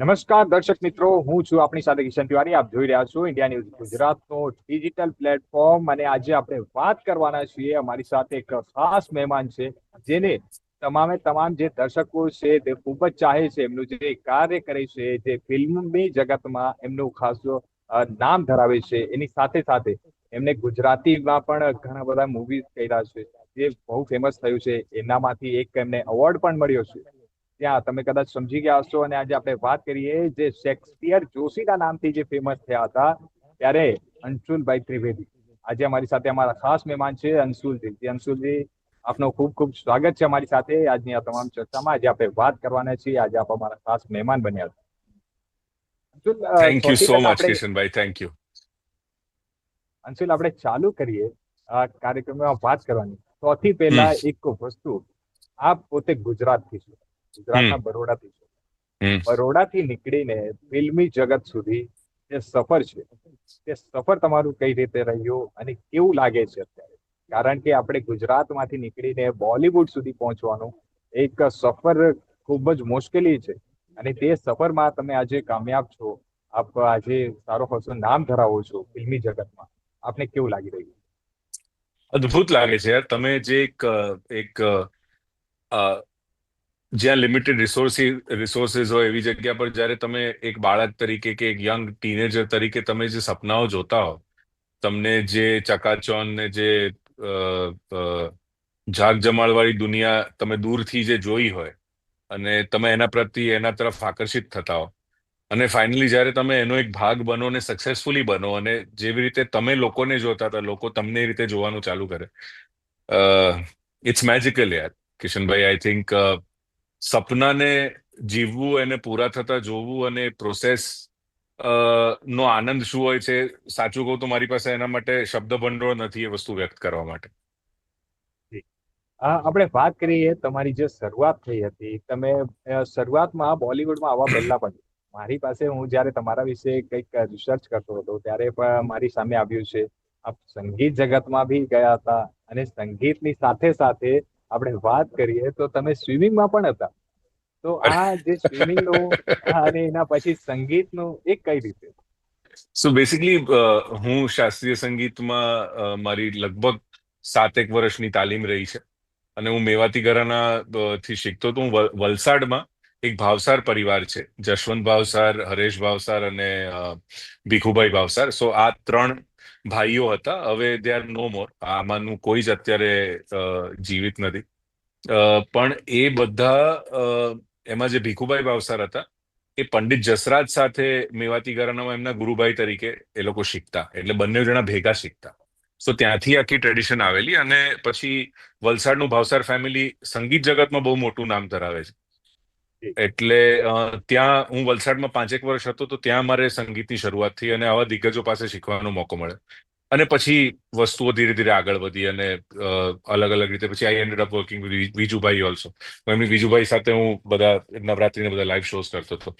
નમસ્કાર, દર્શક મિત્રો. હું છું આપણી સાથે કિશન તિવારી. આપ જોઈ રહ્યા છો ઇન્ડિયા ન્યૂઝ ગુજરાતનો ડિજિટલ પ્લેટફોર્મ. અને આજે આપણે વાત કરવાના છીએ અમારી સાથે એક ખાસ મહેમાન છે, જેને તમામે તમામ જે દર્શકો છે, તે ખૂબ જ ચાહે છે. એમનું જે કાર્ય કરે છે, જે ફિલ્મની જગતમાં એમનું ખાસ નામ ધરાવે છે, એની સાથે સાથે એમને ગુજરાતીમાં પણ ઘણા બધા મૂવીઝ કર્યા છે, જે બહુ ફેમસ થયું છે. એનામાંથી એક એમને એવોર્ડ પણ મળ્યો છે. ત્યાં તમે કદાચ સમજી ગયા હશો અને આજે આપણે વાત કરીએ જે શેક્સપિયર જોશીના નામથી જે ફેમસ થયા હતા ત્યારે અંશુલભાઈ ત્રિવેદી. આજે અમારી સાથે અમારા ખાસ મહેમાન છે અંશુલજી. અંશુલજી આપનો ખૂબ ખૂબ સ્વાગત છે અમારી સાથે. આજની આ તમામ ચર્ચામાં આજે આપણે વાત કરવાના છીએ. આજે આપ અમારા ખાસ મહેમાન બન્યા thank you so much Kishanbhai. Thank you Anshul આપણે ચાલુ કરીએ આ કાર્યક્રમમાં વાત કરવાની. સૌથી પહેલા એક વસ્તુ. આપ પોતે ગુજરાતથી છો. ગુજરાતના બરોડાથી છે. બરોડાથી નીકળીને ફિલ્મી જગત સુધી જે સફર છે તે સફર તમારું કઈ રીતે રહ્યું અને કેવું લાગે છે અત્યારે? કારણ કે આપણે ગુજરાતમાંથી નીકળીને બોલિવૂડ સુધી પહોંચવાનું એક સફર ખૂબ જ મુશ્કેલી છે. અને તે સફરમાં તમે આજે કામયાબ છો. આપ આજે સારો ખાસો નામ ધરાવો છો ફિલ્મી જગતમાં. આપને કેવું લાગી રહ્યું? અદ્ભુત લાગે છે યાર. તમે જે એક એક જ્યાં લિમિટેડ રિસોર્સિસ રિસોર્સિસ હોય એવી જગ્યા પર જ્યારે તમે એક બાળક તરીકે કે એક યંગ ટીનેજર તરીકે તમે જે સપનાઓ જોતા હો, તમને જે ચકાચોન ને જે જાગ જમાળવાળી દુનિયા તમે દૂરથી જે જોઈ હોય અને તમે એના પ્રત્યે એના તરફ આકર્ષિત થતા હો. અને ફાઇનલી જ્યારે તમે એનો એક ભાગ બનો ને સક્સેસફુલી બનો અને જેવી રીતે તમે લોકોને જોતા હતા, લોકો તમને એ રીતે જોવાનું ચાલુ કરે ઇટ્સ મેજિકલ યાર, કિશનભાઈ આઈ થિંક સપનાને જીવવું, એને પૂરા થતા જોવું અને પ્રોસેસ નો આનંદ શું હોય છે, સાચું કહું તો મારી પાસે એના માટે શબ્દ ભંડોળ નથી એ વસ્તુ વ્યક્ત કરવા માટે. આપણે વાત કરીએ તમારી જે શરૂઆત થઈ હતી, તમે શરૂઆતમાં બોલિવૂડમાં આવવા પહેલા પણ મારી પાસે હું જ્યારે તમારા વિશે કંઈક રિસર્ચ કરતો હતો, ત્યારે પણ મારી સામે આવ્યું છે. આપ સંગીત જગતમાં બી ગયા હતા અને સંગીતની સાથે સાથે આપણે વાત કરીએ તો તમે સ્વિમિંગમાં પણ હતા. તો આ જે સ્વિમિંગનું અને એના પછી સંગીતનું એક કઈ રીતે? સો બેસિકલી હું શાસ્ત્રીય સંગીતમાં મારી લગભગ સાતેક વર્ષની તાલીમ રહી છે. અને હું મેવાતી ઘરાના થી શીખતો તો હું વલસાડમાં એક ભાવસાર પરિવાર છે. જશવંત ભાવસાર, હરેશ ભાવસાર અને ભીખુભાઈ ભાવસાર. સો આ ત્રણ ભાઈઓ હતા. હવે દે આર નો મોર આમાંનું કોઈ જ અત્યારે જીવિત નથી. પણ એ બધા એમાં જે ભીખુભાઈ ભાવસાર હતા, એ પંડિત જસરાજ સાથે મેવાતી ઘરાનામાં એમના ગુરુભાઈ તરીકે એ લોકો શીખતા. એટલે બંને જણા ભેગા શીખતા. સો ત્યાંથી આખી ટ્રેડિશન આવેલી અને પછી વલસાડનું ભાવસાર ફેમિલી સંગીત જગતમાં બહુ મોટું નામ ધરાવે છે. એટલે ત્યાં હું વલસાડમાં પાંચેક વર્ષ હતો તો ત્યાં મારે સંગીતની શરૂઆત થઈ અને આવા દિગ્ગજો પાસે શીખવાનો મોકો મળે અને પછી વસ્તુઓ ધીરે ધીરે આગળ વધી અને અલગ અલગ રીતે પછી I ended up working Vijubhai also એમની વિજુભાઈ સાથે હું બધા નવરાત્રિને બધા લાઈવ શોઝ કરતો હતો.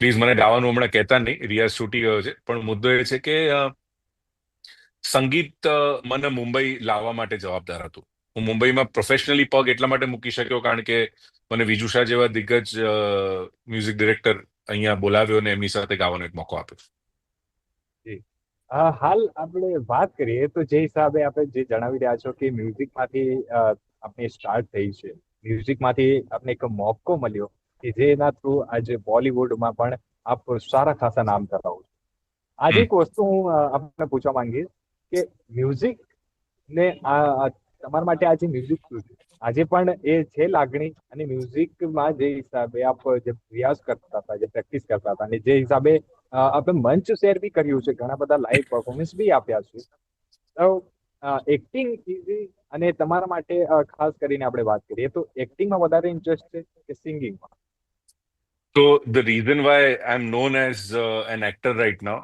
પ્લીઝ મને ગાવાનું હમણાં કહેતા નહીં, રિયાઝ છૂટી ગયો છે. પણ મુદ્દો એ છે કે સંગીત મને મુંબઈ લાવવા માટે જવાબદાર હતું. હું મુંબઈમાં પ્રોફેશનલી પગ એટલા માટે મૂકી શક્યો કારણ કે મને વિજુ શાહ જેવા દિગ્ગજ મ્યુઝિક ડિરેક્ટર અહીંયા બોલાવ્યો અને એમની સાથે ગાવાનો એક મોકો આપ્યો. હાલ આપણે વાત કરીએ તો જે હિસાબે આપણે જે જણાવી રહ્યા છો કે મ્યુઝિકમાંથી આપણે સ્ટાર્ટ થઈ છે. મ્યુઝિકમાંથી આપણે એક મોકો મળ્યો કે જેના થ્રુ આજે બોલિવૂડમાં પણ આપ સારા ખાસા નામ ધરાવો છો. આજે એક વસ્તુ હું આપને પૂછવા માંગીશ કે મ્યુઝિક ને તમારા માટે આજે મ્યુઝિક શું છે આજે પણ એ છે લાગણી અને મ્યુઝિકમાં જે હિસાબે આપ જે રિયાઝ કરતા હતા, જે પ્રેક્ટિસ કરતા હતા અને જે હિસાબે આપણે મંચ શેર બી કર્યું છે, ઘણા બધા લાઈવ પરફોર્મન્સ બી આપ્યા છે. તો એક્ટિંગ ઇઝી અને તમારા માટે ખાસ કરીને આપણે વાત કરીએ તો એક્ટિંગમાં વધારે ઇન્ટરેસ્ટ છે કે સિંગિંગમાં તો the reason why I am known as an actor right now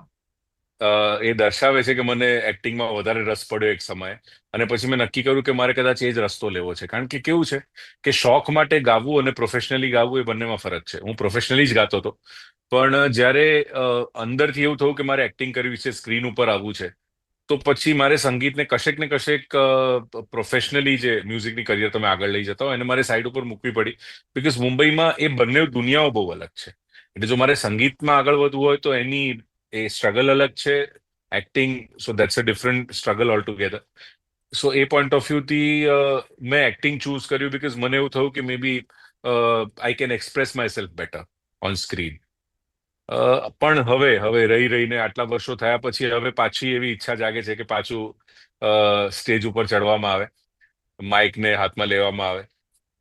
એ દર્શાવે છે કે મને એક્ટિંગમાં વધારે રસ પડ્યો એક સમયે. અને પછી મેં નક્કી કર્યું કે મારે કદાચ એ જ રસ્તો લેવો છે. કારણ કે કેવું છે કે શોખ માટે ગાવું અને પ્રોફેશનલી ગાવું એ બંનેમાં ફરક છે. હું પ્રોફેશનલી જ ગાતો હતો. પણ જ્યારે અંદરથી એવું થયું કે મારે એક્ટિંગ કરવી છે, સ્ક્રીન ઉપર આવવું છે, તો પછી મારે સંગીતને કશેક ને કશેક પ્રોફેશનલી જે મ્યુઝિકની કરિયર તમે આગળ લઈ જતા હો એને મારે સાઈડ ઉપર મૂકવી પડી. બિકોઝ મુંબઈમાં એ બંને દુનિયાઓ બહુ અલગ છે. એટલે જો મારે સંગીતમાં આગળ વધવું હોય તો એની એ સ્ટ્રગલ અલગ છે acting so that's a different struggle altogether so A point of વ્યૂથી મેં એક્ટિંગ ચૂઝ કર્યું બીકોઝ મને એવું થયું કે maybe I can express myself better on screen પણ હવે હવે રહી રહીને આટલા વર્ષો થયા પછી હવે પાછી એવી ઈચ્છા જાગે છે કે પાછું સ્ટેજ ઉપર ચડવામાં આવે માઇકને હાથમાં લેવામાં આવે.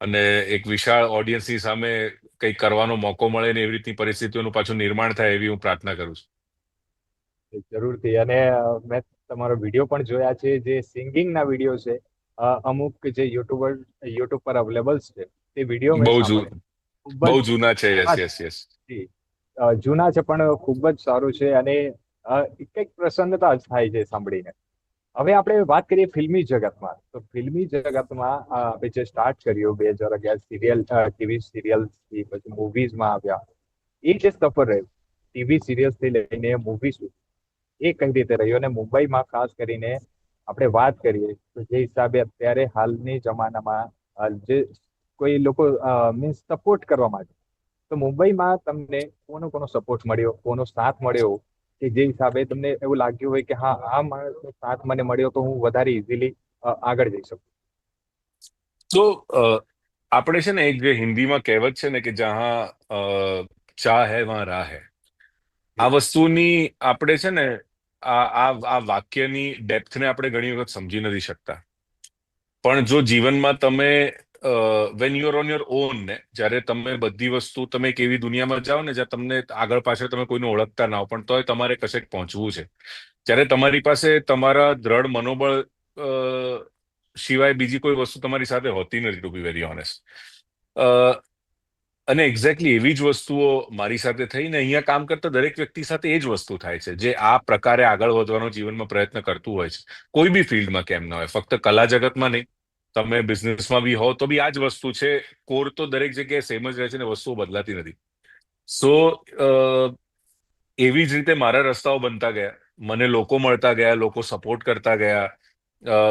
અને એક વિશાળ ઓડિયન્સની સામે કંઈક કરવાનો મોકો મળે ને એવી રીતની પરિસ્થિતિઓનું પાછું નિર્માણ થાય એવી હું પ્રાર્થના કરું છું. જરૂરથી અને મેં તમારો વીડિયો પણ જોયા છે જે સિંગિંગના વીડિયો છે અમુક જે યુટ્યુબર યુટ્યુબ પર અવેલેબલ છે તે વીડિયો બહુ બહુ જૂના છે. યસ યસ યસ જૂના છે પણ ખૂબ જ સારું છે અને કંઈક પ્રસન્નતા જ થાય છે સાંભળીને. હવે આપણે વાત કરીએ ફિલ્મી જગતમાં. તો ફિલ્મી જગતમાં આપણે જે સ્ટાર્ટ કર્યું બે હજાર અગિયાર સિરિયલ ટીવી સિરિયલ્સથી પછી મૂવીઝમાં આવ્યા. એ જે સફર રહ્યું ટીવી સિરિયલ્સથી લઈને મૂવી સુધી. એ કઈ રીતે રહ્યું? અને મુંબઈમાં ખાસ કરીને આપણે વાત કરીએ તો જે હિસાબે અત્યારે હાલની જમાનામાં જે કોઈ લોકો મીન્સ સપોર્ટ કરવા માટે તો મુંબઈમાં તમને કોનો કોનો સપોર્ટ મળ્યો? કોનો સાથ મળ્યો? કે જે હિસાબે તમને એવું લાગ્યું હોય કે હા આ માણસનો સાથ મને મળ્યો તો હું વધારે ઇઝીલી આગળ જઈ શકું? તો આપણે છે ને એક જે હિન્દીમાં કહેવત છે ને કે જહાં ચા હે વહાં રાહ હે. આ વસ્તુની આપણે છે ને આ આ વાક્યની ડેપ્થને આપણે ઘણી વખત સમજી નથી શકતા. પણ જો જીવનમાં તમે when you're on your own ને, જ્યારે તમે બધી વસ્તુ તમે એક એવી દુનિયામાં જાઓ ને જ્યાં તમને આગળ પાછળ તમે કોઈને ઓળખતા ના હો, પણ તોય તમારે કશેક પહોંચવું છે. જ્યારે તમારી પાસે તમારા દ્રઢ મનોબળ સિવાય બીજી કોઈ વસ્તુ તમારી સાથે હોતી નથી ટુ બી વેરી ઓનેસ્ટ અને એક્ઝેક્ટલી એવી જ વસ્તુઓ મારી સાથે થઈને અહીંયા કામ કરતા દરેક વ્યક્તિ સાથે એ જ વસ્તુ થાય છે. જે આ પ્રકારે આગળ વધવાનો જીવનમાં પ્રયત્ન કરતું હોય છે. કોઈ બી ફિલ્ડમાં કેમ ન હોય. ફક્ત કલા જગતમાં નહીં. તમે બિઝનેસમાં બી હો તો બી આ જ વસ્તુ છે. કોર તો દરેક જગ્યાએ સેમ જ રહે છે ને વસ્તુઓ બદલાતી નથી. સો એવી જ રીતે મારા રસ્તાઓ બનતા ગયા. મને લોકો મળતા ગયા, લોકો સપોર્ટ કરતા ગયા.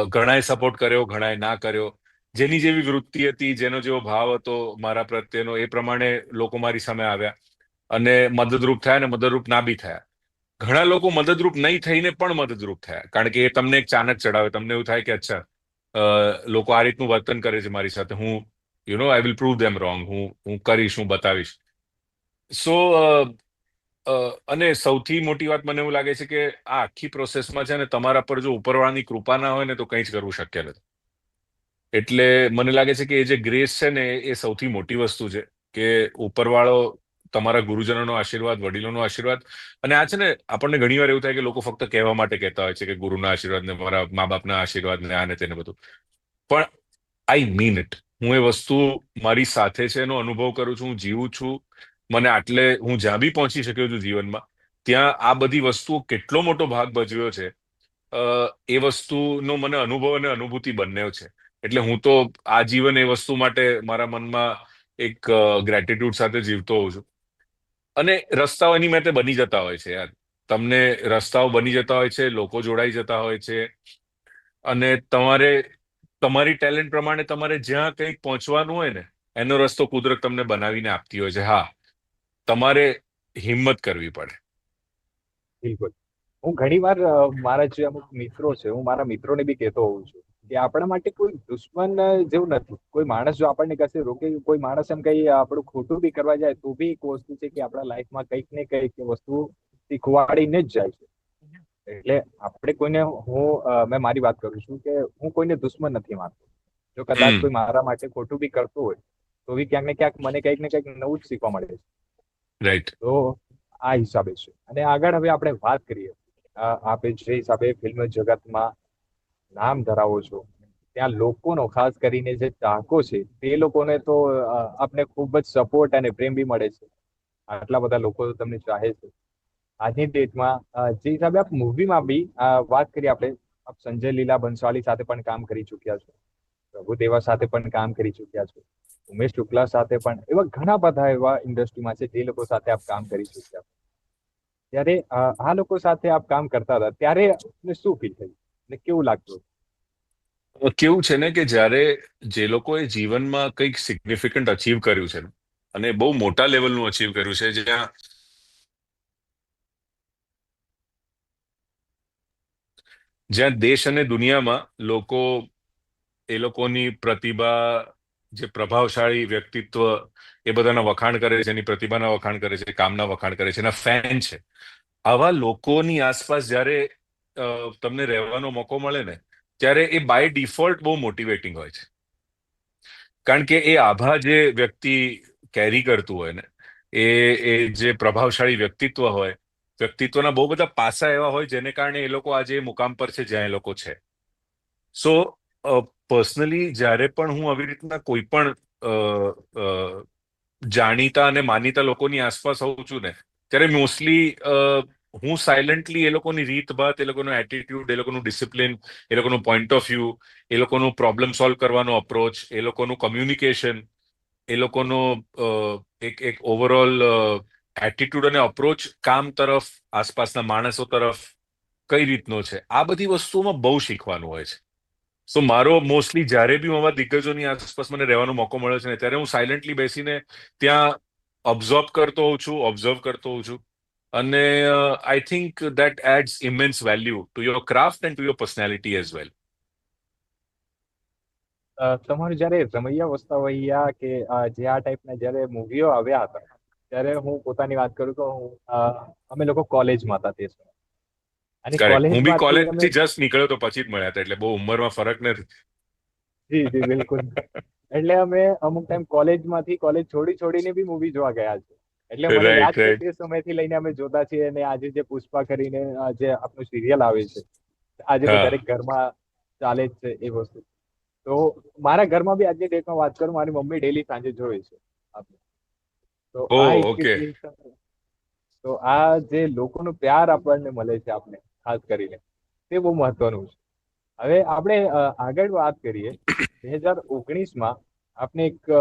ઘણાએ સપોર્ટ કર્યો, ઘણાએ ના કર્યો. જેની જેવી વૃત્તિ હતી, જેનો જેવો ભાવ હતો મારા પ્રત્યેનો, એ પ્રમાણે લોકો મારી સામે આવ્યા અને મદદરૂપ થયા અને મદદરૂપ ના બી થયા. ઘણા લોકો મદદરૂપ નહીં થઈને પણ મદદરૂપ થયા. કારણ કે એ તમને એક ચાનક ચડાવે. તમને એવું થાય કે, અચ્છા લોકો આ રીતનું વર્તન કરે છે મારી સાથે. હું you know I will prove them wrong હું હું કરીશ, હું બતાવીશ. સો અને સૌથી મોટી વાત મને એવું લાગે છે કે આ આખી પ્રોસેસમાં છે ને તમારા પર જો ઉપરવાળાની કૃપા ના હોય ને તો કંઈ જ કરવું શક્ય નથી. એટલે મને લાગે છે કે એ જે ગ્રેસ છે ને, એ સૌથી મોટી વસ્તુ છે કે ઉપરવાળો તમારા ગુરુજનોનો આશીર્વાદ, વડીલોનો આશીર્વાદ. અને આ છે ને, આપણને ઘણી વાર એવું થાય કે લોકો ફક્ત કહેવા માટે કહેતા હોય છે કે ગુરુના આશીર્વાદ ને, મારા મા બાપના આશીર્વાદ ને, આને, તેને બધું. પણ આઈ મીન ઇટ. હું એ વસ્તુ મારી સાથે છે એનો અનુભવ કરું છું, હું જીવું છું. મને આટલે હું જ્યાં બી પહોંચી શક્યો છું જીવનમાં, ત્યાં આ બધી વસ્તુઓ કેટલો મોટો ભાગ ભજવ્યો છે. એ વસ્તુનો મને અનુભવ અને અનુભૂતિ બંને છે. એટલે હું તો આ જીવન એ વસ્તુ માટે મારા મનમાં એક ગ્રેટિટ્યુડ સાથે જીવતો હોઉં છું. અને રસ્તાઓ એની મેં બની જતા હોય છે યાર. તમને રસ્તાઓ બની જતા હોય છે, લોકો જોડાઈ જતા હોય છે. અને તમારે, તમારી ટેલેન્ટ પ્રમાણે તમારે જ્યાં કંઈક પહોંચવાનું હોય ને, એનો રસ્તો કુદરત તમને બનાવીને આપતી હોય છે. હા, તમારે હિંમત કરવી પડે. બિલકુલ. હું ઘણી વાર મારા જે અમુક મિત્રો છે, હું મારા મિત્રોને બી કહેતો હોઉં છું. કે આપણા માટે કોઈ દુશ્મન જેવું નથી. કોઈ માણસ જો આપણને કશે રોકે કોઈ માણસ એમ કઈ આપણું ખોટું બી કરવા જાય તો બી એક વસ્તુ છે કે આપણા લાઈફમાં કંઈક ને કંઈક વસ્તુ શીખવાડીને જ જાય છે. એટલે આપણે કોઈને હું મેં મારી વાત કરું છું કે હું કોઈને દુશ્મન નથી માનતો. જો કદાચ કોઈ મારા માટે ખોટું બી કરતું હોય તો બી ક્યાંક ને ક્યાંક મને કંઈક ને કંઈક નવું જ શીખવા મળે છે. રાઈટ તો આ હિસાબે છે. અને આગળ હવે આપણે વાત કરીએ. આપે જે હિસાબે ફિલ્મ જગતમાં નામ ધરાવો છો. ત્યાં લોકોનો ખાસ કરીને જે ચાહકો છે, તે લોકોને તો આપને ખૂબ જ સપોર્ટ અને પ્રેમ બી મળે છે. આટલા બધા લોકો તમને ચાહે છે. આજની ડેટમાં જે હિસાબે આપ મૂવીમાં બી વાત કરીએ આપણે, આપ સંજય લીલા બંસાલી સાથે પણ કામ કરી ચૂક્યા છો. પ્રભુદેવા સાથે પણ કામ કરી ચૂક્યા છો. ઉમેશ શુક્લા સાથે પણ, એવા ઘણા બધા એવા ઇન્ડસ્ટ્રીમાં છે, જે લોકો સાથે આપ કામ કરી ચૂક્યા ત્યારે આ લોકો સાથે આપ કામ કરતા હતા. ત્યારે શું ફીલ થયું? ને કેવું લાગતું? કેવું છે ને કે જ્યારે જે લોકોએ જીવનમાં કંઈક સિગ્નિફિકન્ટ અચીવ કર્યું છે અને બહુ મોટા લેવલનું અચીવ કર્યું છે, જ્યાં જ્યાં દેશ અને દુનિયામાં લોકો એ લોકોની પ્રતિભા, જે પ્રભાવશાળી વ્યક્તિત્વ એ બધાના વખાણ કરે છે એની પ્રતિભાના વખાણ કરે છે, કામના વખાણ કરે છે, એના ફેન છે. આવા લોકોની આસપાસ જ્યારે તમને રહેવાનો મોકો મળે ને, ત્યારે એ બાય ડિફોલ્ટ બહુ મોટિવેટિંગ હોય છે. કારણ કે એ આભા જે વ્યક્તિ કેરી કરતું હોય ને, એ એ જે પ્રભાવશાળી વ્યક્તિત્વ હોય, વ્યક્તિત્વના બહુ બધા પાસા એવા હોય જેને કારણે એ લોકો આજે મુકામ પર છે જ્યાં એ લોકો છે. સો પર્સનલી જ્યારે પણ હું આવી રીતના કોઈ પણ જાણીતા અને માનીતા લોકોની આસપાસ હોઉં છું ને, ત્યારે મોસ્ટલી હું સાયલન્ટલી એ લોકોની રીતભાત એ લોકોનો એટીટ્યુડ એ લોકોનું ડિસિપ્લિન એ લોકોનું પોઈન્ટ ઓફ વ્યૂ એ લોકોનું પ્રોબ્લેમ સોલ્વ કરવાનો અપ્રોચ એ લોકોનું કમ્યુનિકેશન એ લોકોનો એક એક ઓવરઓલ એટીટ્યુડ અને અપ્રોચ કામ તરફ, આસપાસના માણસો તરફ કઈ રીતનો છે? આ બધી વસ્તુઓમાં બહુ શીખવાનું હોય છે. સો મારો મોસ્ટલી જ્યારે બી હું દિગ્ગજોની આસપાસ મને રહેવાનો મોકો મળે છે ને, ત્યારે હું સાયલન્ટલી બેસીને ત્યાં ઓબ્ઝર્વ કરતો હોઉં છું ઓબ્ઝર્વ કરતો હોઉં છું. અને I think that adds immense value to your craft and to your personality as well તમારું જ્યારે રમૈયા વસ્તાવૈયા કે જે આ ટાઈપના જ્યારે મૂવીઓ આવ્યા હતા ત્યારે હું પોતાની વાત કરું તો હું અમે લોકો કોલેજમાં હતા તે સમયે. હું બી કોલેજમાંથી કોલેજથી જસ્ટ નીકળ્યો તો પછી જ મળ્યા હતા એટલે બહુ ઉંમરમાં ફરક નથી. જી જી બિલકુલ. એટલે અમે અમુક ટાઈમ કોલેજમાંથી કોલેજ છોડી છોડીને બી મૂવી જોવા ગયા છે એટલે મને યાદ છે તે સમયથી લઈને અમે જોતા છીએ અને આજે જે પુષ્પા કરીને જે આપણું સિરિયલ આવે છે આજે તો દરેક ઘરમાં ચાલે જ છે એ વસ્તુ. તો મારા ઘરમાં બી આજની ડેટમાં વાત કરું મારી મમ્મી ડેલી સાંજે જોવે છે તો આ તો આ જે લોકોનો પ્યાર આપણને મળે છે આપણે ખાસ કરીને તે બહુ મહત્વનું છે. હવે આપણે આગળ વાત કરીએ. બે હજાર ઓગણીસમાં આપને એક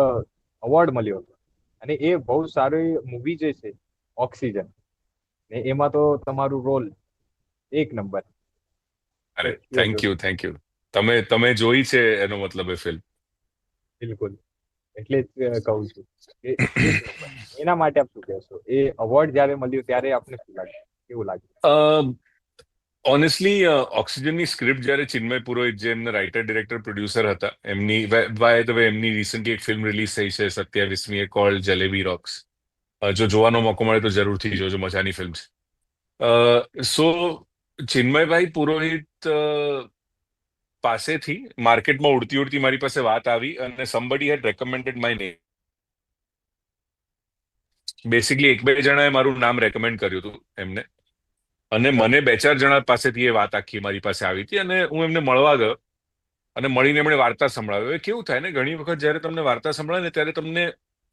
અવોર્ડ મળ્યો હતો. અને એ બહુ સારી મૂવી જે છે ઓક્સિજન ને એમાં તો તમારું રોલ એક નંબર અરે થેન્ક યુ થેન્ક યુ તમે તમે જોઈ છે એનો મતલબ એ ફિલ્મ બિલકુલ. એટલે જ કહું છું કે એના માટે આપ શું કહેશો? એ અવોર્ડ જ્યારે મળ્યું ત્યારે આપને શું લાગ્યું? કેવું લાગ્યું? ઓનેસ્ટલી ઓક્સિજનની સ્ક્રિપ્ટ જ્યારે ચિન્મય પુરોહિત, જે એમના રાઇટર ડિરેક્ટર પ્રોડ્યુસર હતા, એમની બાય ધ વે એમની રિસન્ટલી એક ફિલ્મ રિલીઝ થઈ છે, સત્યાવીસમી એ કોલ્ડ જલેબી રોક્સ જો જોવાનો મોકો મળે તો જરૂરથી જોજો, મજાની ફિલ્મ છે. સો ચિન્મયભાઈ પુરોહિત પાસેથી માર્કેટમાં ઉડતી ઉડતી મારી પાસે વાત આવી અને somebody had recommended my name basically એક બે જણાએ મારું નામ રેકમેન્ડ કર્યું હતું એમને. અને મને બે ચાર જણા પાસેથી એ વાત આખી મારી પાસે આવી હતી અને હું એમને મળવા ગયો અને મળીને એમણે વાર્તા સંભળાવ્યો એ કેવું થાય ને, ઘણી વખત જ્યારે તમને વાર્તા સંભળાય ને ત્યારે તમને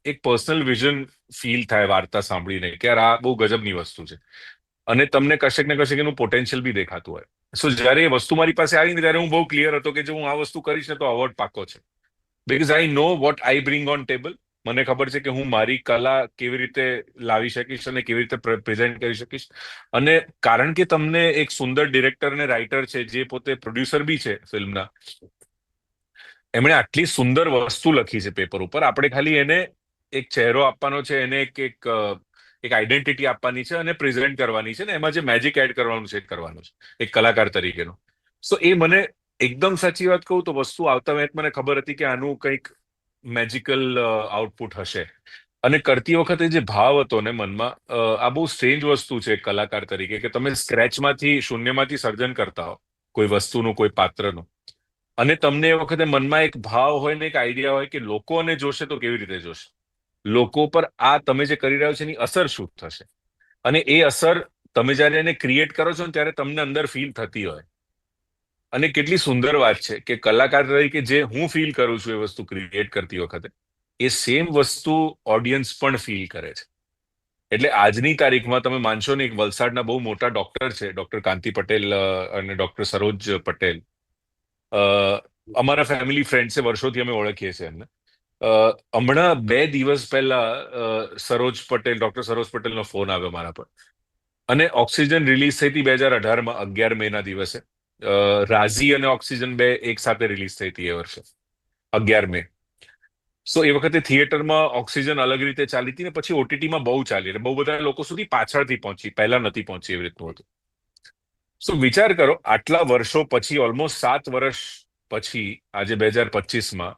એક પર્સનલ વિઝન ફીલ થાય વાર્તા સાંભળીને કે આ બહુ ગજબની વસ્તુ છે. અને તમને કશેક ને કશેક એનું પોટેન્શિયલ બી દેખાતું હોય. સો જ્યારે એ વસ્તુ મારી પાસે આવી ને ત્યારે હું બહુ ક્લિયર હતો કે જો હું આ વસ્તુ કરીશ ને તો અવોર્ડ પાકો છે. Because I know what I bring on table મને ખબર છે કે હું મારી કલા કેવી રીતે લાવી શકીશ અને કેવી રીતે પ્રેઝન્ટ કરી શકીશ. અને કારણ કે તમને એક સુંદર ડિરેક્ટર અને રાઇટર છે, જે પોતે પ્રોડ્યુસર બી છે ફિલ્મના, એમણે આટલી સુંદર વસ્તુ લખી છે પેપર ઉપર. આપણે ખાલી એને એક ચહેરો આપવાનો છે, એને એક એક એક આઈડેન્ટિટી આપવાની છે અને પ્રેઝન્ટ કરવાની છે ને એમાં જે મેજિક એડ કરવાનું છે કરવાનું છે, એક કલાકાર તરીકેનો. સો એ મને એકદમ સાચી વાત કહું તો વસ્તુ આવતા વેત મને ખબર હતી કે આનું કંઈક મેજિકલ આઉટપુટ હશે. અને કરતી વખતે જે ભાવ હતો ને મનમાં આ બહુ સ્ટ્રેન્જ વસ્તુ છે કલાકાર તરીકે કે તમે સ્ક્રેચમાંથી શૂન્યમાંથી સર્જન કરતા હો, કોઈ વસ્તુનું, કોઈ પાત્રનું. અને તમને એ વખતે મનમાં એક ભાવ હોય ને એક આઈડિયા હોય કે લોકોને જોશે તો કેવી રીતે જોશે? લોકો પર આ તમે જે કરી રહ્યા છો એની અસર શું થશે? અને એ અસર તમે જ્યારે એને ક્રિએટ કરો છો ને ત્યારે તમને અંદર ફીલ થતી હોય. અને કેટલી સુંદર વાત છે કે કલાકાર તરીકે જે હું ફીલ કરું છું એ વસ્તુ ક્રિએટ કરતી વખતે, એ સેમ વસ્તુ ઓડિયન્સ પણ ફીલ કરે છે. એટલે આજની તારીખમાં તમે માનશો ને એક વલસાડના બહુ મોટા ડોક્ટર છે ડોક્ટર કાંતિ પટેલ અને ડોક્ટર સરોજ પટેલ. અમારા ફેમિલી ફ્રેન્ડ છે, વર્ષોથી અમે ઓળખીએ છીએ એમને. હમણાં બે દિવસ પહેલા સરોજ પટેલ ડોક્ટર સરોજ પટેલનો ફોન આવ્યો મારા પર. અને ઓક્સિજન રિલીઝ થઈ હતી બે હજાર અઢારમાં, અગિયાર મે ના દિવસે. રાઝી અને ઓક્સિજન બે એક સાથે રિલીઝ થઈ હતી એ વર્ષે, અગિયાર મે. સો એ વખતે થિયેટરમાં ઓક્સિજન અલગ રીતે ચાલી હતી ને પછી ઓટીટીમાં બહુ ચાલી બહુ બધા લોકો સુધી પાછળથી પહોંચી, પહેલા નથી પહોંચી એવી રીતનું હતું. સો વિચાર કરો, આટલા વર્ષો પછી ઓલમોસ્ટ સાત વર્ષ પછી, આજે બે હજાર પચીસમાં,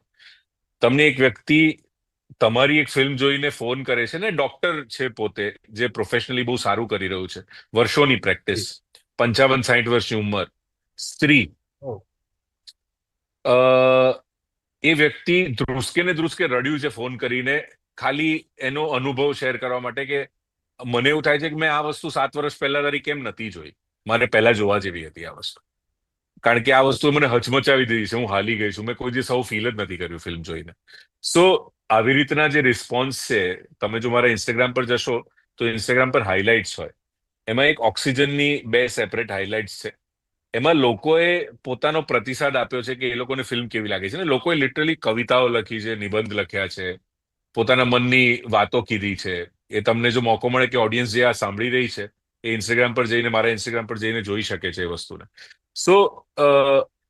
તમને એક વ્યક્તિ તમારી એક ફિલ્મ જોઈને ફોન કરે છે ને ડોક્ટર છે પોતે, જે પ્રોફેશનલી બહુ સારું કરી રહ્યું છે, વર્ષોની પ્રેક્ટિસ પંચાવન સાહીઠ વર્ષની ઉંમર સ્ત્રી. એ વ્યક્તિ ધ્રુસકે ને ધ્રુસકે રડ્યું છે ફોન કરીને. ખાલી એનો અનુભવ શેર કરવા માટે કે મને એવું થાય છે કે મેં આ વસ્તુ સાત વર્ષ પહેલા તારી કેમ નથી જોઈ? મારે પહેલા જોવા જેવી હતી આ વસ્તુ. કારણ કે આ વસ્તુ મને હચમચાવી દીધી છે. હું હાલી ગઈ છું. મેં કોઈ દિવસ સૌ ફીલ જ નથી કર્યું ફિલ્મ જોઈને. સો આવી રીતના જે રિસ્પોન્સ છે તમે જો મારા ઇન્સ્ટાગ્રામ પર જશો તો ઇન્સ્ટાગ્રામ પર હાઇલાઇટ્સ હોય. એમાં એક ઓક્સિજનની બે સેપરેટ હાઇલાઇટ્સ છે. એમાં લોકોએ પોતાનો પ્રતિસાદ આપ્યો છે કે એ લોકોને ફિલ્મ કેવી લાગે છે? ને લોકોએ લિટરલી કવિતાઓ લખી છે, નિબંધ લખ્યા છે, પોતાના મનની વાતો કીધી છે. એ તમને જો મોકો મળે કે ઓડિયન્સ જે આ સાંભળી રહી છે, એ ઇન્સ્ટાગ્રામ પર જઈને, મારા ઇન્સ્ટાગ્રામ પર જઈને જોઈ શકે છે એ વસ્તુને. સો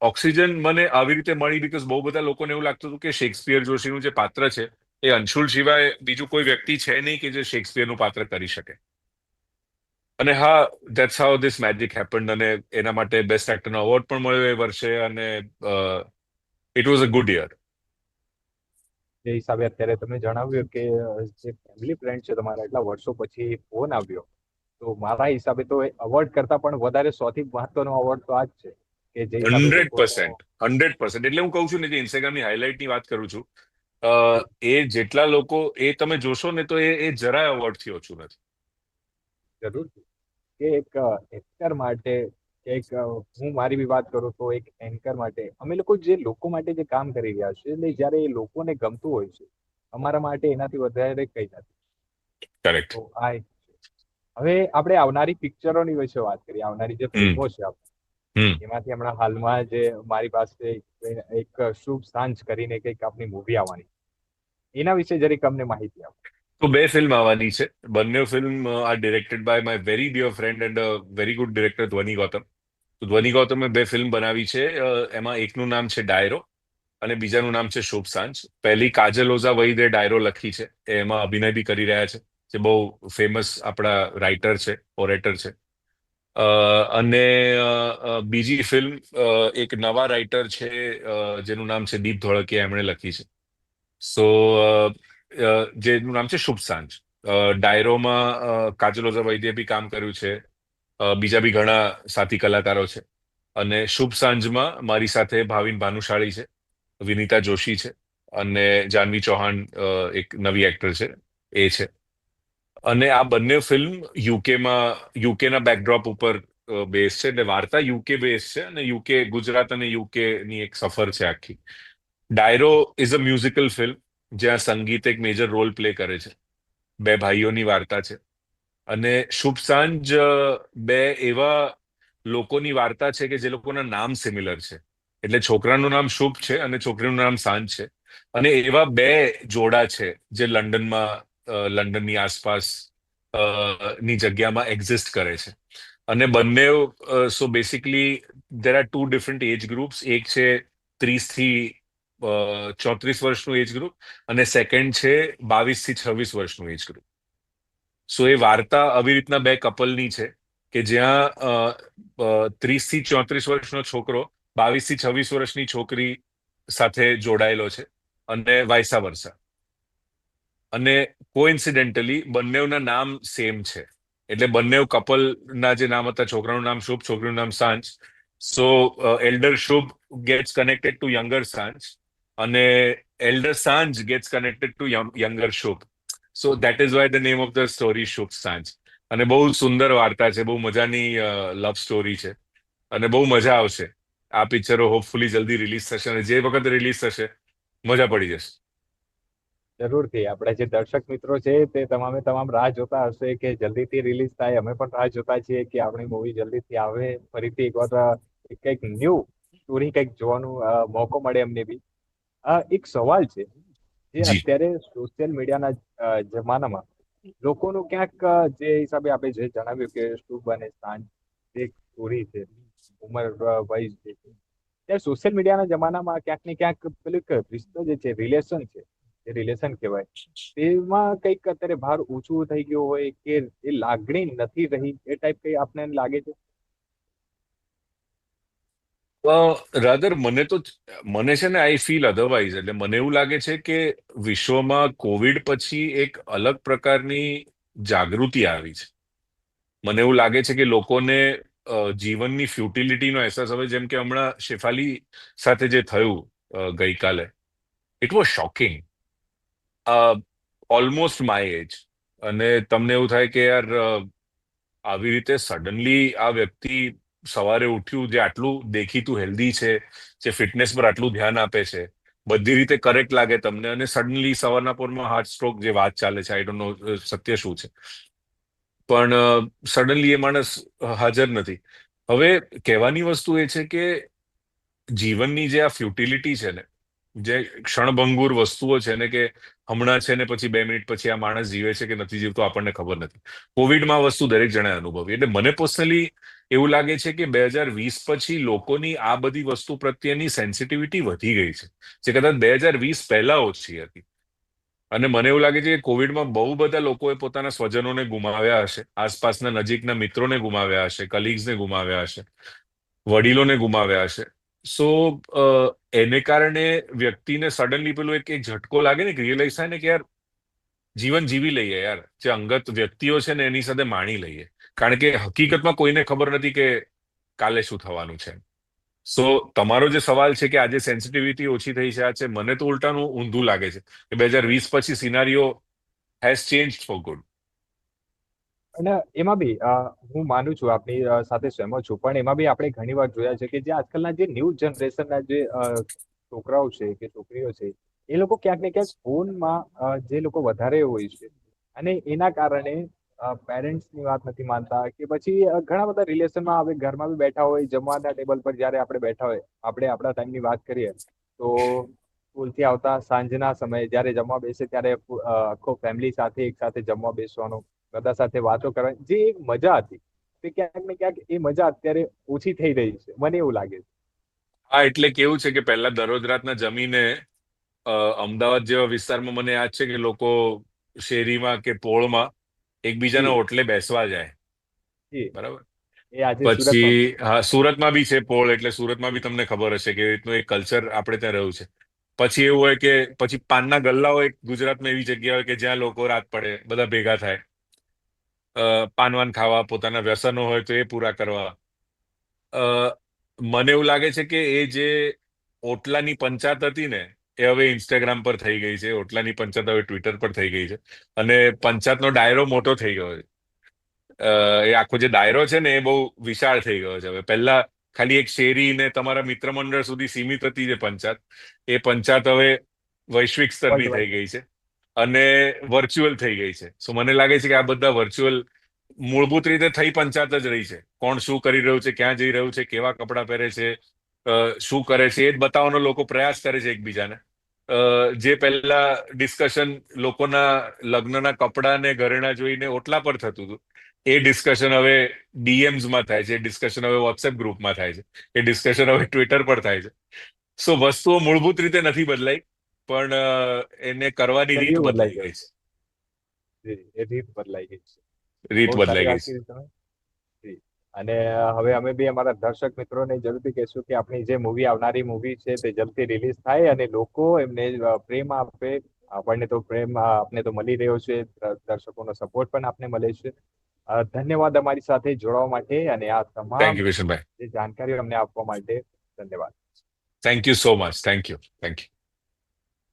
ઓક્સિજન મને આવી રીતે મળી બીકોઝ બહુ બધા લોકોને એવું લાગતું હતું કે શેક્સપિયર જોશીનું જે પાત્ર છે, એ અંશુલ સિવાય બીજું કોઈ વ્યક્તિ છે નહીં કે જે શેક્સપિયરનું પાત્ર કરી શકે. અને હા that's how this magic happened અને એના માટે બેસ્ટ એક્ટરનો એવોર્ડ પણ મળ્યો એ વર્ષે અને it was a good year જે હિસાબે અત્યારે તમે જણાવ્યું કે જે ફેમિલી ફ્રેન્ડ છે તમારા એટલા વર્ષો પછી ફોન આવ્યો. તો મારા હિસાબે તો અવોર્ડ કરતા પણ વધારે સૌથી મહત્વનો અવોર્ડ તો આ જ છે. કે જે હંડ્રેડ પર્સન્ટ હંડ્રેડ પર્સન્ટ એટલે હું કહું છું ને જે ઇન્સ્ટાગ્રામની હાઇલાઇટની વાત કરું છું એ જેટલા લોકો એ તમે જોશો ને તો એ એ જરાય અવોર્ડથી ઓછું નથી. જરૂર કે એક એક્ટર માટે એક હું મારી બી વાત કરું તો એક એન્કર માટે. અમે લોકો જે લોકો માટે જે કામ કરી રહ્યા છે એટલે જ્યારે એ લોકોને ગમતું હોય છે અમારા માટે એનાથી વધારે કઈ નથી. કરેક્ટ આ હવે આપણે આવનારી પિક્ચરોની વિશે વાત કરીએ. આવનારી જે ફિલ્મો છે આપણે. એમાંથી હમણાં હાલમાં જે મારી પાસે એક- શુભ સાંજ કરીને કંઈક આપણી મૂવી આવવાની. એના વિશે જરીક અમને માહિતી આપો. તો બે ફિલ્મ આવવાની છે. બંને film are directed by my very dear friend and very good director Dhwani Gautam. તો ધ્વની ગૌતમે બે ફિલ્મ બનાવી છે. એમાં એકનું નામ છે ડાયરો અને બીજાનું નામ છે શુભ સાંજ. પહેલી કાજલ ઓઝા વહીદે ડાયરો લખી છે. એમાં અભિનય બી કરી રહ્યા છે. જે બહુ ફેમસ આપણા રાઇટર છે ઓરેટર છે. અ, અને અ, અ, બીજી ફિલ્મ અ, એક નવા રાઇટર છે અ, જેનું નામ છે દીપ ધોળકિયા એમણે લખી છે. સો જેનું નામ છે શુભ સાંજ. ડાયરોમાં કાજલ ઓઝા વૈદ્યે બી કામ કર્યું છે. બીજા બી ઘણા સાથી કલાકારો છે. અને શુભ સાંજમાં મારી સાથે ભાવિન ભાનુશાળી છે, વિનીતા જોશી છે અને જાનવી ચૌહાણ એક નવી એક્ટર છે, એ છે. અને આ બંને ફિલ્મ યુકેમાં, યુકેના બેકડ્રોપ ઉપર બેઝ છે એટલે વાર્તા યુકે બેઝ છે અને યુકે ગુજરાત અને યુકે ની એક સફર છે આખી. ડાયરો ઇઝ અ મ્યુઝિકલ ફિલ્મ જ્યાં સંગીત એક મેજર રોલ પ્લે કરે છે. બે ભાઈઓની વાર્તા છે. અને શુભ સાંજ બે એવા લોકોની વાર્તા છે કે જે લોકોના નામ સિમિલર છે. એટલે છોકરાનું નામ શુભ છે અને છોકરીનું નામ સાંજ છે. અને એવા બે જોડા છે જે લંડનમાં લંડનની આસપાસની જગ્યામાં એક્ઝિસ્ટ કરે છે. અને બંને so basically there are two different age groups એક છે ત્રીસથી ચોત્રીસ વર્ષનું એજ ગ્રુપ અને સેકન્ડ છે બાવીસથી છવ્વીસ વર્ષનું એજ ગ્રુપ સો એ વાર્તા આવી રીતના બે કપલની છે કે જ્યાં ત્રીસથી ચોત્રીસ વર્ષનો છોકરો બાવીસથી છવ્વીસ વર્ષની છોકરી સાથે જોડાયેલો છે અને વાયસા વર્ષા અને કોઇન્સિડેન્ટલી બંનેવના નામ સેમ છે. એટલે બંને કપલના જે નામ હતા, છોકરાનું નામ શુભ, છોકરીનું નામ Saanj. So elder Shubh gets connected to younger Saanj. અને elder Saanj gets connected to younger Shubh so that is why the name of the story Shubh Saanj અને બહુ સુંદર વાર્તા છે, બહુ મજાની લવ સ્ટોરી છે. અને બહુ મજા આવશે. આ પિક્ચરો હોપફુલી જલ્દી રિલીઝ થશે અને જે વખત રિલીઝ થશે, મજા પડી જશે. જરૂરથી. આપણા જે દર્શક મિત્રો છે તે તમામે તમામ રાહ જોતા હશે કે જલ્દીથી રિલીઝ થાય. અમે પણ રાહ જોતા છીએ કે આપણી મૂવી જલ્દીથી આવે. ફરીથી એકવાર વાર કંઈક ન્યૂ સ્ટોરી કંઈક જોવાનો મોકો મળે એમને બી. અ, એક સવાલ છે જે અત્યારે સોશિયલ મીડિયાના જમાનામાં લોકોનું ક્યાંક જે હિસાબે આપણે જે જણાવ્યું કે શુભ અને સાંજ જે સ્ટોરી છે ઉંમર વાઇઝ છે ત્યારે સોશિયલ મીડિયાના જમાનામાં ક્યાંક ને ક્યાંક પેલું રિશ્તો જે છે રિલેશન છે જે રિલેશન કહેવાય તેમાં કંઈક અત્યારે ભાર ઓછું થઈ ગયો હોય કે એ લાગણી નથી રહી એ ટાઈપ કંઈ આપને લાગે છે? રાધર મને તો મને છે ને આઈ ફીલ અધરવાઇઝ એટલે મને એવું લાગે છે કે વિશ્વમાં કોવિડ પછી એક અલગ પ્રકારની જાગૃતિ આવી છે. મને એવું લાગે છે કે લોકોને જીવનની ફ્યુટિલિટીનો અહેસાસ હવે જેમ કે હમણાં શેફાલી સાથે જે થયું ગઈકાલે it was shocking almost my age અને તમને એવું થાય કે યાર આવી રીતે સડનલી આ વ્યક્તિ સવારે ઉઠ્યું જે આટલું દેખીતું હેલ્ધી છે, જે ફિટનેસ પર આટલું ધ્યાન આપે છે, બધી રીતે કરેક્ટ લાગે તમને અને સડનલી સવારના પોરમાં હાર્ટ સ્ટ્રોક જે વાત ચાલે છે આઈ ડોન્ટ નો સત્ય શું છે. પણ સડનલી એ માણસ હાજર નથી. હવે કહેવાની વસ્તુ એ છે કે જીવનની જે આ ફ્યુટિલિટી છે ને, જે ક્ષણભંગુર વસ્તુઓ છે ને કે હમણાં છે ને પછી બે મિનિટ પછી આ માણસ જીવે છે કે નથી જીવતો આપણને ખબર નથી. કોવિડમાં વસ્તુ દરેક જણાએ અનુભવી. એટલે મને પર્સનલી એવું લાગે છે કે બે હજાર વીસ પછી લોકોની આ બધી વસ્તુ પ્રત્યેની સેન્સિટિવિટી વધી ગઈ છે. જે કદાચ બે હજાર વીસ પહેલા ઓછી હતી. અને મને એવું લાગે છે કે કોવિડમાં બહુ બધા લોકોએ પોતાના સ્વજનોને ગુમાવ્યા હશે. આસપાસના નજીકના મિત્રોને ગુમાવ્યા હશે કલીગ્સને ગુમાવ્યા હશે, વડીલોને ગુમાવ્યા હશે. સો એને કારણે વ્યક્તિને સડનલી પેલું એક એક ઝટકો લાગે ને રિયલાઇઝ થાય ને કે યાર, જીવન જીવી લઈએ યાર. જે અંગત વ્યક્તિઓ છે ને એની સાથે માણી લઈએ. કારણ કે હકીકતમાં કોઈને ખબર નથી કે કાલે શું થવાનું છે. સો તમારો જે સવાલ છે કે આજે સેન્સિટિવિટી ઓછી થઈ છે, આ છે, મને તો ઉલટાનું ઊંધું લાગે છે કે બે હજાર વીસ પછી scenario has change for good અને એમાં બી હું માનું છું, આપની સાથે સહેમત છું, પણ એમાં બી આપણે ઘણી વાર જોયા છે કે જે આજકાલના જે ન્યૂ જનરેશનના જે છોકરાઓ છે કે છોકરીઓ છે, એ લોકો ક્યાંક ને ક્યાંક ફોનમાં જે લોકો વધારે હોય છે અને એના કારણે પેરેન્ટ્સની વાત નથી માનતા કે પછી ઘણા બધા રિલેશનમાં આપણે ઘરમાં બી બેઠા હોય, જમવાના ટેબલ પર જ્યારે આપણે બેઠા હોય, આપણે આપણા ટાઈમની વાત કરીએ, તો સ્કૂલથી આવતા સાંજના સમયે જ્યારે જમવા બેસે ત્યારે આખો ફેમિલી સાથે એક સાથે જમવા બેસવાનું, બધા સાથે વાતો કરવાની, જે એક મજા હતી, તે ક્યાંક ને ક્યાંક એ મજા અત્યારે ઓછી થઈ રહી છે, મને એવું લાગે છે. હા, એટલે કેવું છે કે પહેલા દરરોજ રાતના જમીને અમદાવાદ જેવા વિસ્તારમાં મને યાદ છે કે લોકો શેરીમાં કે પોળમાં એકબીજાના ઓટલે બેસવા જાય. બરાબર? પછી હા સુરતમાં બી છે પોળ એટલે સુરતમાં બી તમને ખબર હશે કે રીતનું એક કલ્ચર આપણે ત્યાં રહ્યું છે. પછી એવું હોય કે પછી પાનના ગલ્લાઓ એક ગુજરાતમાં એવી જગ્યા હોય કે જ્યાં લોકો રાત પડે બધા ભેગા થાય. પાનવાન ખાવા પોતાના વ્યસનો હોય તો એ પૂરા કરવા. મને એવું લાગે છે કે એ જે ઓટલાની પંચાયત હતી ને એ હવે ઇન્સ્ટાગ્રામ પર થઈ ગઈ છે ઓટલાની પંચાયત હવે ટ્વિટર પર થઈ ગઈ છે. અને પંચાયતનો ડાયરો મોટો થઈ ગયો છે. એ આખો જે દાયરો છે ને એ બહુ વિશાળ થઈ ગયો છે. હવે પહેલા ખાલી એક શેરી ને તમારા મિત્ર મંડળ સુધી સીમિત હતી જે પંચાયત. એ પંચાયત હવે વૈશ્વિક સ્તરની થઈ ગઈ છે. અને વર્ચ્યુઅલ થઈ ગઈ છે. સો મને લાગે છે કે આ બધા વર્ચ્યુઅલ મૂળભૂત રીતે થઈ પંચાયત જ રહી છે. કોણ શું કરી રહ્યું છે ક્યાં જઈ રહ્યું છે કેવા કપડાં પહેરે છે શું કરે છે એ જ બતાવવાનો લોકો પ્રયાસ કરે છે એકબીજાને. જે પહેલા ડિસ્કશન લોકોના લગ્નના કપડાં ને ઘરેણા જોઈને ઓટલા પર થતું હતું એ ડિસ્કશન હવે ડીએમ્સમાં થાય છે ડિસ્કશન હવે વોટ્સએપ ગ્રુપમાં થાય છે એ ડિસ્કશન હવે ટ્વિટર પર થાય છે. સો વસ્તુઓ મૂળભૂત રીતે નથી બદલાઈ પણ એને કરવાની રીત બદલાઈ ગઈ છે. રીત બદલાઈ ગઈ છે. રીત બદલાઈ ગઈ છે. અને હવે અમે બી અમારા દર્શક મિત્રોને જરૂરથી કહેશું કે આપણી જે મૂવી આવનારી મૂવી છે તે જલ્દી રિલીઝ થાય અને લોકો એમને પ્રેમ આપે. આપણને તો પ્રેમ આપને તો મળી રહ્યો છે. દર્શકોનો સપોર્ટ પણ આપને મળે છે. ધન્યવાદ અમારી સાથે જોડાવા માટે અને આ તમામ થેન્ક જે જાણકારીઓ અમને આપવા માટે ધન્યવાદ. Thank you so much thank you thank you